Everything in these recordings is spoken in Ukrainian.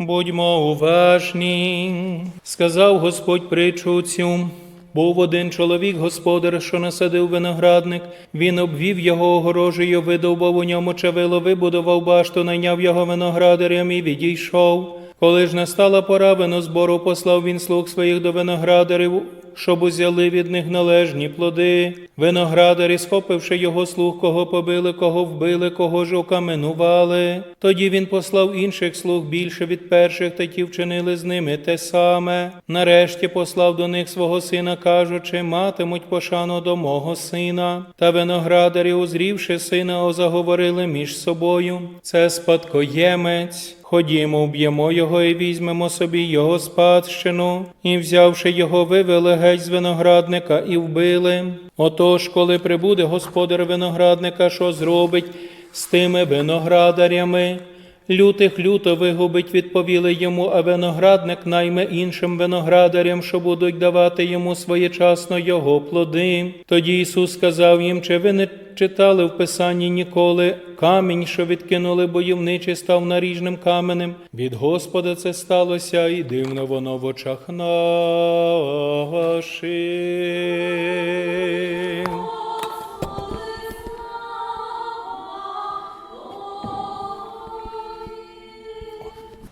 Будьмо уважні, сказав Господь притчу цю. Був один чоловік, господар, що насадив виноградник. Він обвів його огорожею, видовбав у ньому чавило, вибудував башту, найняв його виноградарям і відійшов. Коли ж настала пора винозбору, послав він слуг своїх до виноградарів, щоб узяли від них належні плоди. Виноградарі, схопивши його слуг, кого побили, кого вбили, кого ж окаменували. Тоді він послав інших слуг більше від перших, та ті вчинили з ними те саме. Нарешті послав до них свого сина, кажучи, матимуть пошану до мого сина. Та виноградарі, узрівши сина, озаговорили між собою. Це спадкоємець. Ходімо, вб'ємо його і візьмемо собі його спадщину, і, взявши його, вивели геть з виноградника і вбили. Отож, коли прибуде господар виноградника, що зробить з тими виноградарями? Лютих люто вигубить, відповіли йому, а виноградник найме іншим виноградарям, що будуть давати йому своєчасно його плоди. Тоді Ісус сказав їм, чи ви не читали в Писанні ніколи камінь, що відкинули бойовничі, став наріжним каменем. Від Господа це сталося, і дивно воно в очах наших.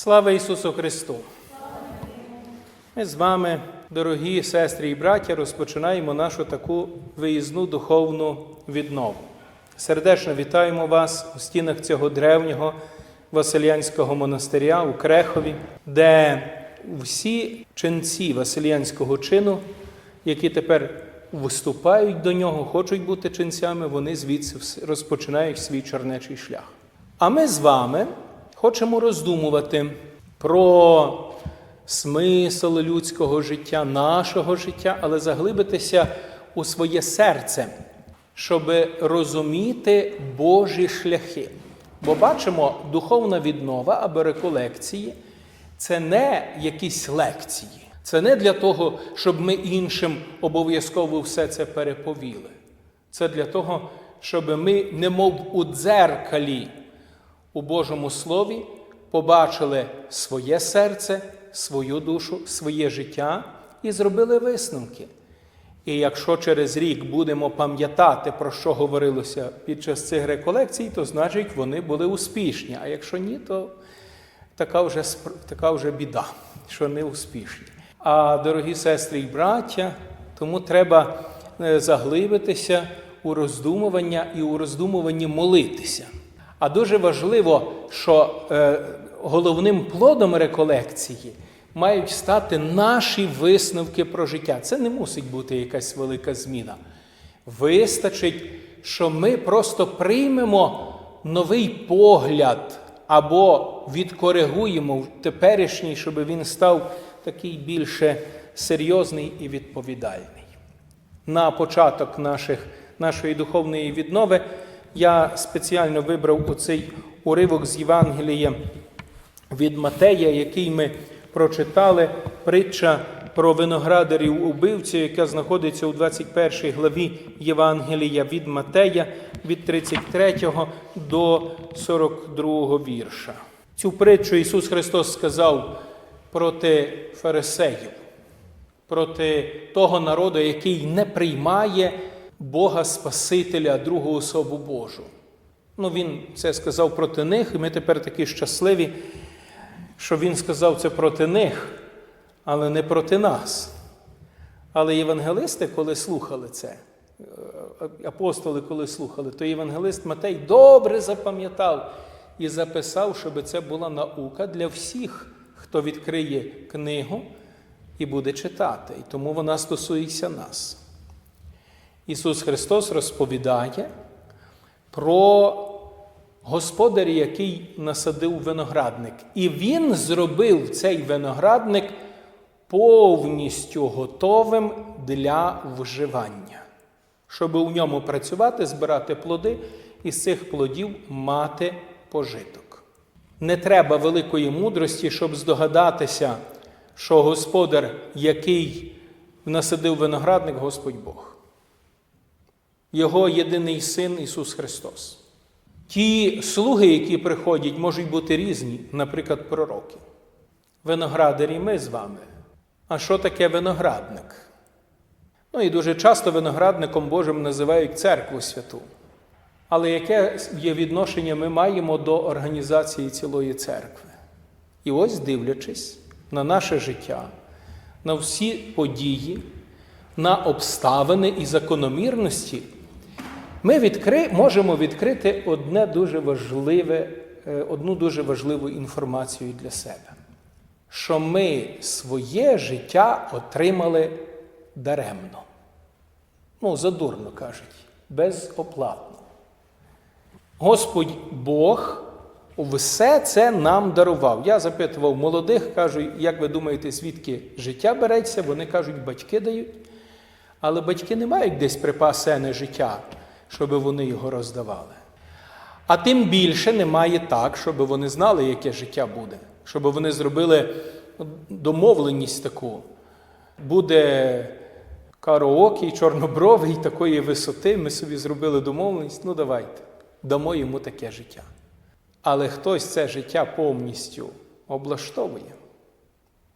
Слава Ісусу Христу! Ми з вами, дорогі сестри і браття, розпочинаємо нашу таку виїзну духовну віднову. Сердечно вітаємо вас у стінах цього древнього Василянського монастиря у Крехові, де всі ченці Василянського чину, які тепер виступають до нього, хочуть бути ченцями, вони звідси розпочинають свій чернечий шлях. А ми з вами хочемо роздумувати про смисл людського життя, нашого життя, але заглибитися у своє серце, щоб розуміти Божі шляхи. Бо бачимо, духовна віднова або реколекції це не якісь лекції. Це не для того, щоб ми іншим обов'язково все це переповіли. Це для того, щоб ми, немов у дзеркалі, у Божому Слові побачили своє серце, свою душу, своє життя і зробили висновки. І якщо через рік будемо пам'ятати, про що говорилося під час цих реколекцій, то значить вони були успішні. А якщо ні, то така вже, така вже біда, що не успішні. А дорогі сестри і браття, тому треба е, заглибитися у роздумування і у роздумуванні молитися. А дуже важливо, що е, головним плодом реколекції мають стати наші висновки про життя. Це не мусить бути якась велика зміна. Вистачить, що ми просто приймемо новий погляд або відкоригуємо теперішній, щоб він став такий більше серйозний і відповідальний. На початок наших, нашої духовної віднови я спеціально вибрав оцей уривок з Євангелія від Матея, який ми прочитали, притча про виноградарів убивцю, яка знаходиться у 21 главі Євангелія від Матея від 33 до 42 вірша. Цю притчу Ісус Христос сказав проти фарисеїв, проти того народу, який не приймає Бога Спасителя, другу особу Божу. Ну, Він це сказав проти них, і ми тепер такі щасливі, що Він сказав це проти них, але не проти нас. Але євангелисти, коли слухали це, е, апостоли, коли слухали, то євангелист Матей добре запам'ятав і записав, щоб це була наука для всіх, хто відкриє книгу і буде читати. І тому вона стосується нас. Ісус Христос розповідає про господаря, який насадив виноградник. І Він зробив цей виноградник повністю готовим для вживання, щоб у ньому працювати, збирати плоди і з цих плодів мати пожиток. Не треба великої мудрості, щоб здогадатися, що господар, який насадив виноградник, Господь Бог. Його єдиний син Ісус Христос. Ті слуги, які приходять, можуть бути різні, наприклад, пророки. виноградарі ми з вами. А що таке виноградник? Ну і дуже часто виноградником Божим називають церкву святу. Але яке є відношення ми маємо до організації цілої церкви? І ось, дивлячись на наше життя, на всі події, на обставини і закономірності, ми відкри... можемо відкрити одне дуже важливе, е, одну дуже важливу інформацію для себе, що ми своє життя отримали даремно. Ну, задурно кажуть, безоплатно. Господь Бог все це нам дарував. Я запитував молодих, кажу, як ви думаєте, звідки життя береться? Вони кажуть, батьки дають. Але батьки не мають десь припасене життя, щоб вони його роздавали. А тим більше немає так, щоб вони знали, яке життя буде, щоб вони зробили домовленість таку. Буде караоке, чорнобровий такої висоти. Ми собі зробили домовленість. Ну, давайте, дамо йому таке життя. Але хтось це життя повністю облаштовує.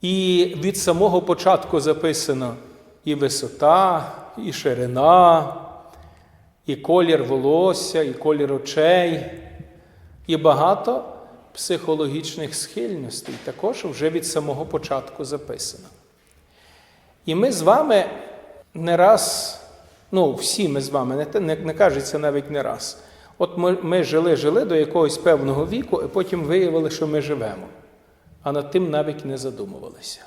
І від самого початку записано і висота, і ширина, і колір волосся, і колір очей, і багато психологічних схильностей також вже від самого початку записано. І ми з вами не раз, ну, всі ми з вами, не, не, не кажеться навіть не раз. От ми, ми жили, жили до якогось певного віку, і потім виявили, що ми живемо, а над тим навіть не задумувалися.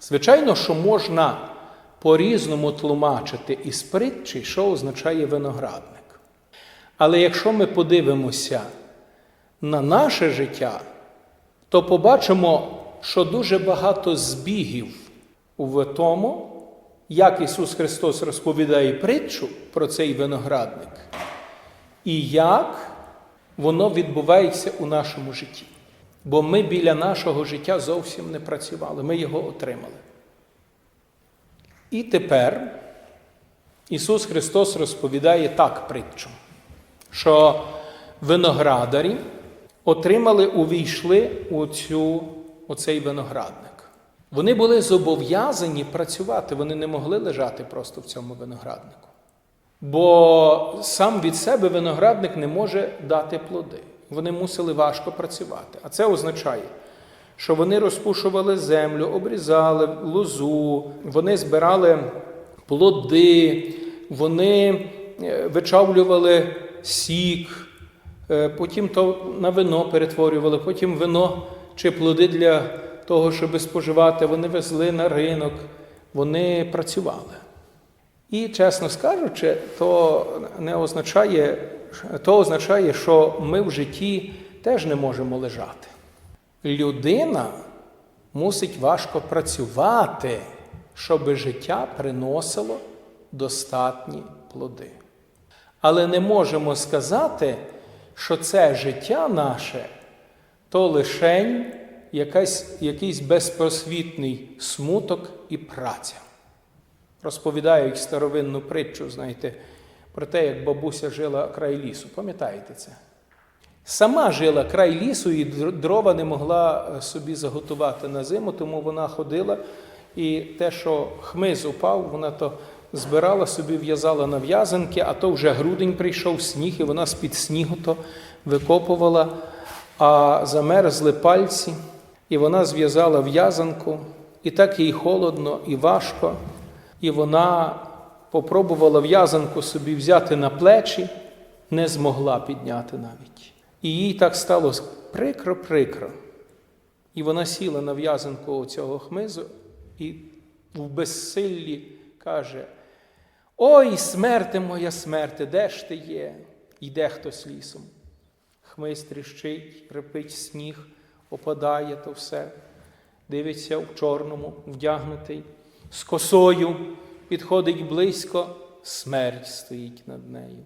Звичайно, що можна по-різному тлумачити із притчі, що означає виноградник. Але якщо ми подивимося на наше життя, то побачимо, що дуже багато збігів в тому, як Ісус Христос розповідає притчу про цей виноградник, і як воно відбувається у нашому житті. Бо ми біля нашого життя зовсім не працювали, ми його отримали. І тепер Ісус Христос розповідає так притчу, що виноградарі отримали, увійшли у цю, у цей виноградник. Вони були зобов'язані працювати, вони не могли лежати просто в цьому винограднику. Бо сам від себе виноградник не може дати плоди. Вони мусили важко працювати. А це означає, що вони розпушували землю, обрізали лозу, вони збирали плоди, вони е, вичавлювали сік, е, потім то на вино перетворювали, потім вино чи плоди для того, щоб споживати, вони везли на ринок, вони працювали. І, чесно скажучи, то не означає, то означає, що ми в житті теж не можемо лежати. Людина мусить важко працювати, щоб життя приносило достатні плоди. Але не можемо сказати, що це життя наше то лишень якась, якийсь безпросвітний смуток і праця. Розповідають старовинну притчу, знаєте, про те, як бабуся жила край лісу. Пам'ятаєте це? Сама жила край лісу і дрова не могла собі заготувати на зиму, тому вона ходила і те, що хмиз упав, вона то збирала собі, в'язала на в'язанки, а то вже грудень прийшов сніг, і вона з-під снігу то викопувала, а замерзли пальці, і вона зв'язала в'язанку, і так їй холодно і важко, і вона попробувала в'язанку собі взяти на плечі, не змогла підняти навіть. І їй так стало прикро-прикро. І вона сіла на в'язанку цього хмизу і в безсиллі каже: Ой, смерти моя смерти, де ж ти є? Йде хтось лісом. Хмиз тріщить, репить сніг, опадає то все, дивиться в чорному, вдягнутий, з косою підходить близько, смерть стоїть над нею.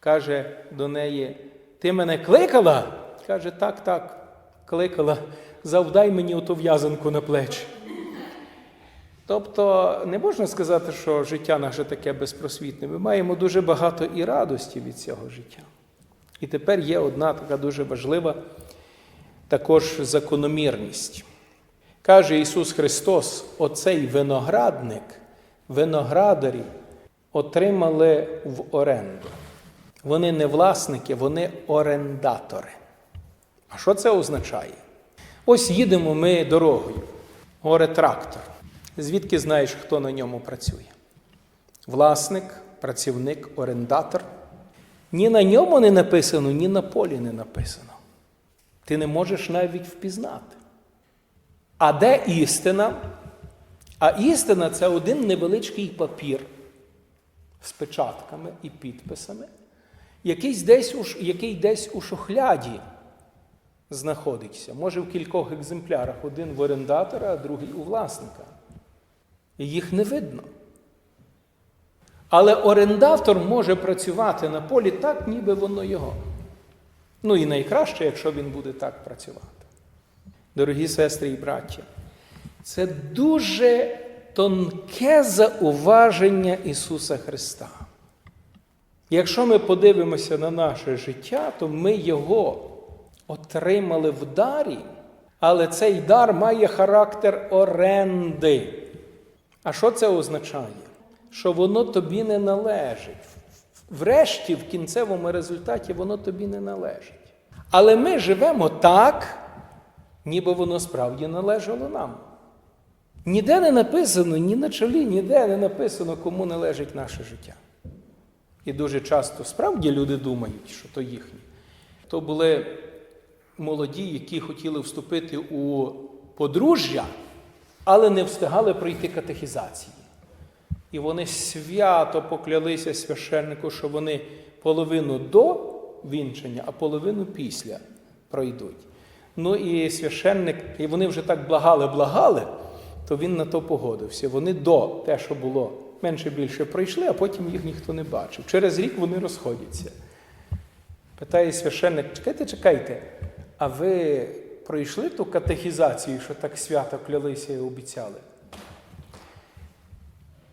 Каже до неї, ти мене кликала? Каже, так, так, кликала, завдай мені оту в'язанку на плечі. Тобто не можна сказати, що життя наше таке безпросвітне. Ми маємо дуже багато і радості від цього життя. І тепер є одна така дуже важлива також закономірність. Каже Ісус Христос, оцей виноградник, виноградарі отримали в оренду. Вони не власники, вони орендатори. А що це означає? Ось їдемо ми дорогою, горе трактор. Звідки знаєш, хто на ньому працює? Власник, працівник, орендатор. Ні на ньому не написано, ні на полі не написано. Ти не можеш навіть впізнати. А де істина? А істина це один невеличкий папір з печатками і підписами, який десь у, який десь у шухляді знаходиться. Може в кількох екземплярах, один в орендатора, а другий у власника. І їх не видно. Але орендатор може працювати на полі так, ніби воно його. Ну і найкраще, якщо він буде так працювати. Дорогі сестри і браття, це дуже тонке зауваження Ісуса Христа. Якщо ми подивимося на наше життя, то ми його отримали в дарі, але цей дар має характер оренди. А що це означає? Що воно тобі не належить. Врешті, в кінцевому результаті, воно тобі не належить. Але ми живемо так, ніби воно справді належало нам. Ніде не написано, ні на чолі, ніде не написано, кому належить наше життя. І дуже часто справді люди думають, що то їхнє. То були молоді, які хотіли вступити у подружжя, але не встигали пройти катехізації. І вони свято поклялися священнику, що вони половину до вінчання, а половину після пройдуть. Ну і священник, і вони вже так благали, благали, то він на то погодився. Вони до те, що було менше більше пройшли, а потім їх ніхто не бачив. Через рік вони розходяться. Питає священник, чекайте, чекайте, а ви пройшли ту катехізацію, що так свято клялися і обіцяли?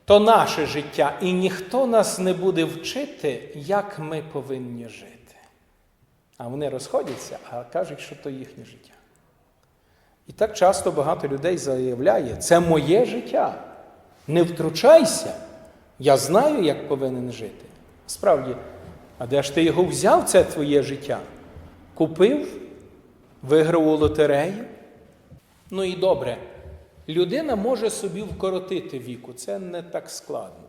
То наше життя, і ніхто нас не буде вчити, як ми повинні жити. А вони розходяться, а кажуть, що то їхнє життя. І так часто багато людей заявляє, це моє життя. Не втручайся. Я знаю, як повинен жити. Справді, а де ж ти його взяв, це твоє життя? Купив, виграв у лотерею? Ну і добре. Людина може собі вкоротити віку, це не так складно.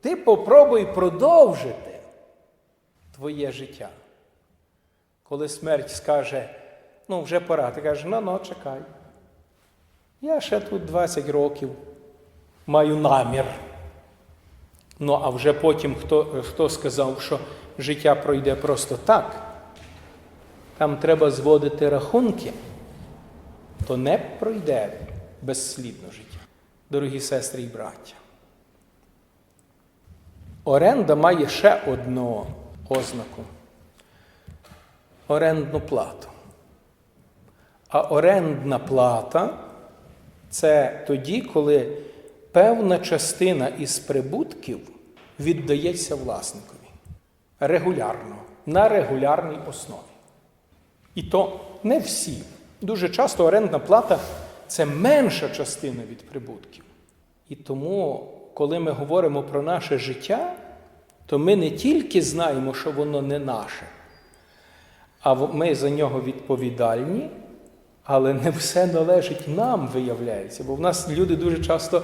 Ти попробуй продовжити твоє життя. Коли смерть скаже, ну вже пора, ти кажеш, ну, ну, чекай. Я ще тут 20 років маю намір. Ну, а вже потім хто, хто сказав, що життя пройде просто так, там треба зводити рахунки, то не пройде безслідно життя. Дорогі сестри і браття. Оренда має ще одну ознаку орендну плату. А орендна плата це тоді, коли певна частина із прибутків віддається власникові регулярно, на регулярній основі. І то не всі. Дуже часто орендна плата це менша частина від прибутків. І тому, коли ми говоримо про наше життя, то ми не тільки знаємо, що воно не наше, а ми за нього відповідальні, але не все належить нам, виявляється. Бо в нас люди дуже часто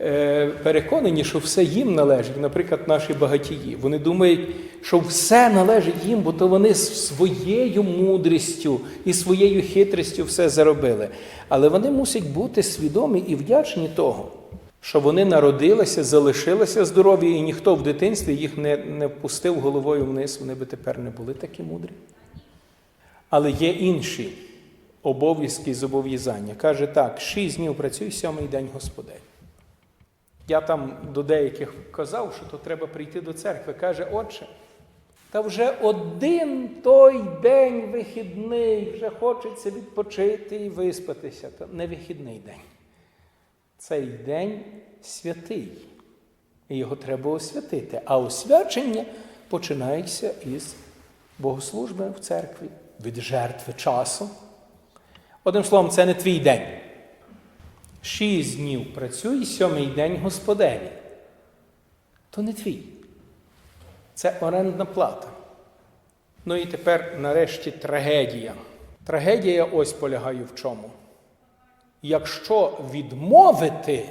е, переконані, що все їм належить. Наприклад, наші багатії. Вони думають, що все належить їм, бо то вони своєю мудрістю і своєю хитрістю все заробили. Але вони мусять бути свідомі і вдячні того, що вони народилися, залишилися здорові, і ніхто в дитинстві їх не, не впустив головою вниз, вони би тепер не були такі мудрі. Але є інші обов'язки і зобов'язання. Каже так: шість днів працюй, сьомий день Господень. Я там до деяких казав, що то треба прийти до церкви. Каже, отче, та вже один той день вихідний, вже хочеться відпочити і виспатися. Та не вихідний день. Цей день святий. І його треба освятити. А освячення починається із богослужби в церкві, від жертви часу. Одним словом, це не твій день. Шість днів працюй, сьомий день Господеві. То не твій. Це орендна плата. Ну і тепер, нарешті, трагедія. Трагедія ось полягає в чому. Якщо відмовити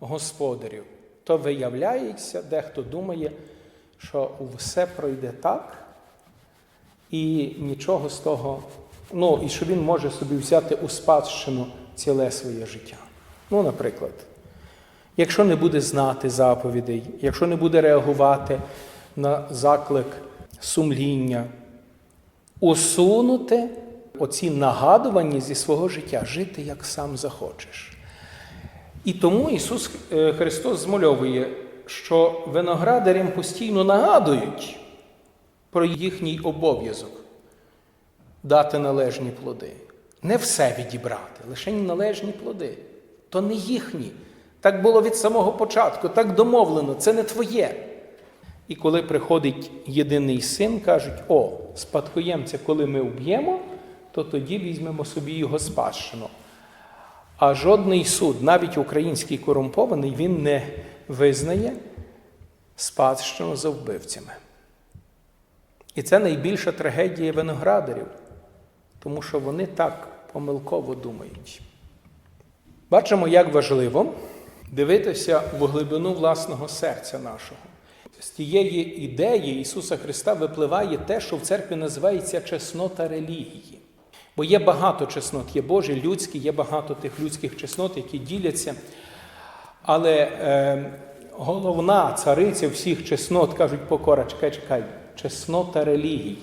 господарю, то виявляється, дехто думає, що все пройде так, і нічого з того, ну, і що він може собі взяти у спадщину ціле своє життя. Ну, наприклад, якщо не буде знати заповідей, якщо не буде реагувати на заклик сумління, усунути оці нагадування зі свого життя, жити як сам захочеш. І тому Ісус е, Христос змальовує, що виноградарям постійно нагадують про їхній обов'язок дати належні плоди. Не все відібрати, лише належні плоди. То не їхні. Так було від самого початку, так домовлено, це не твоє. І коли приходить єдиний син, кажуть: о, спадкоємця, коли ми вб'ємо, то тоді візьмемо собі його спадщину. А жодний суд, навіть український корумпований, він не визнає спадщину за вбивцями. І це найбільша трагедія виноградарів, тому що вони так помилково думають. Бачимо, як важливо дивитися в глибину власного серця нашого. З тієї ідеї Ісуса Христа випливає те, що в церкві називається чеснота релігії. Бо є багато чеснот, є Божі, людські, є багато тих людських чеснот, які діляться. Але е, головна цариця всіх чеснот, кажуть покора, чекай, чекай, чеснота релігії.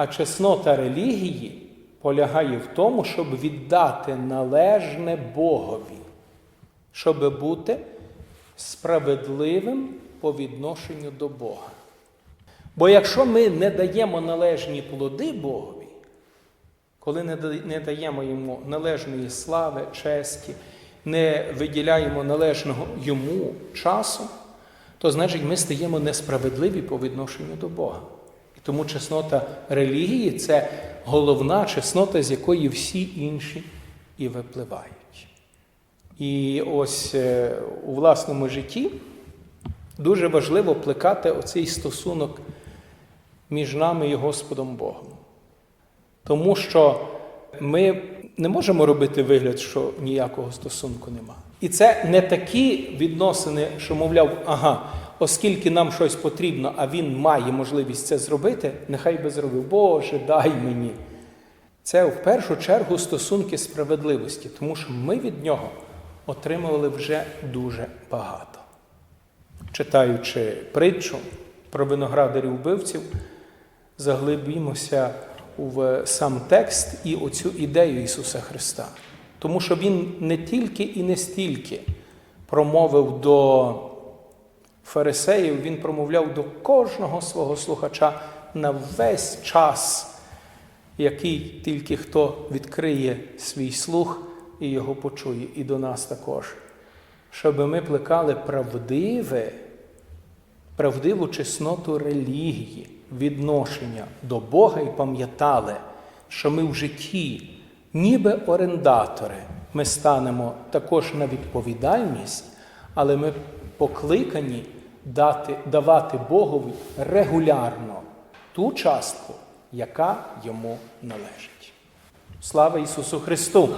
А чеснота релігії полягає в тому, щоб віддати належне Богові, щоб бути справедливим по відношенню до Бога. Бо якщо ми не даємо належні плоди Богові, коли не даємо йому належної слави, честі, не виділяємо належного йому часу, то значить ми стаємо несправедливі по відношенню до Бога. Тому чеснота релігії це головна чеснота, з якої всі інші і випливають. І ось е, у власному житті дуже важливо плекати оцей стосунок між нами і Господом Богом. Тому що ми не можемо робити вигляд, що ніякого стосунку нема. І це не такі відносини, що, мовляв, ага, оскільки нам щось потрібно, а він має можливість це зробити, нехай би зробив. Боже, дай мені. Це в першу чергу стосунки справедливості, тому що ми від нього отримували вже дуже багато. Читаючи притчу про виноградарів вбивців, заглибімося в сам текст і оцю ідею Ісуса Христа. Тому що Він не тільки і не стільки промовив до фарисеїв, Він промовляв до кожного свого слухача на весь час, який тільки хто відкриє свій слух і його почує, і до нас також, щоб ми плекали правдиве правдиву чесноту релігії, відношення до Бога і пам'ятали, що ми в житті, ніби орендатори, ми станемо також на відповідальність, але ми покликані дати, давати Богові регулярно ту частку, яка йому належить. Слава Ісусу Христу!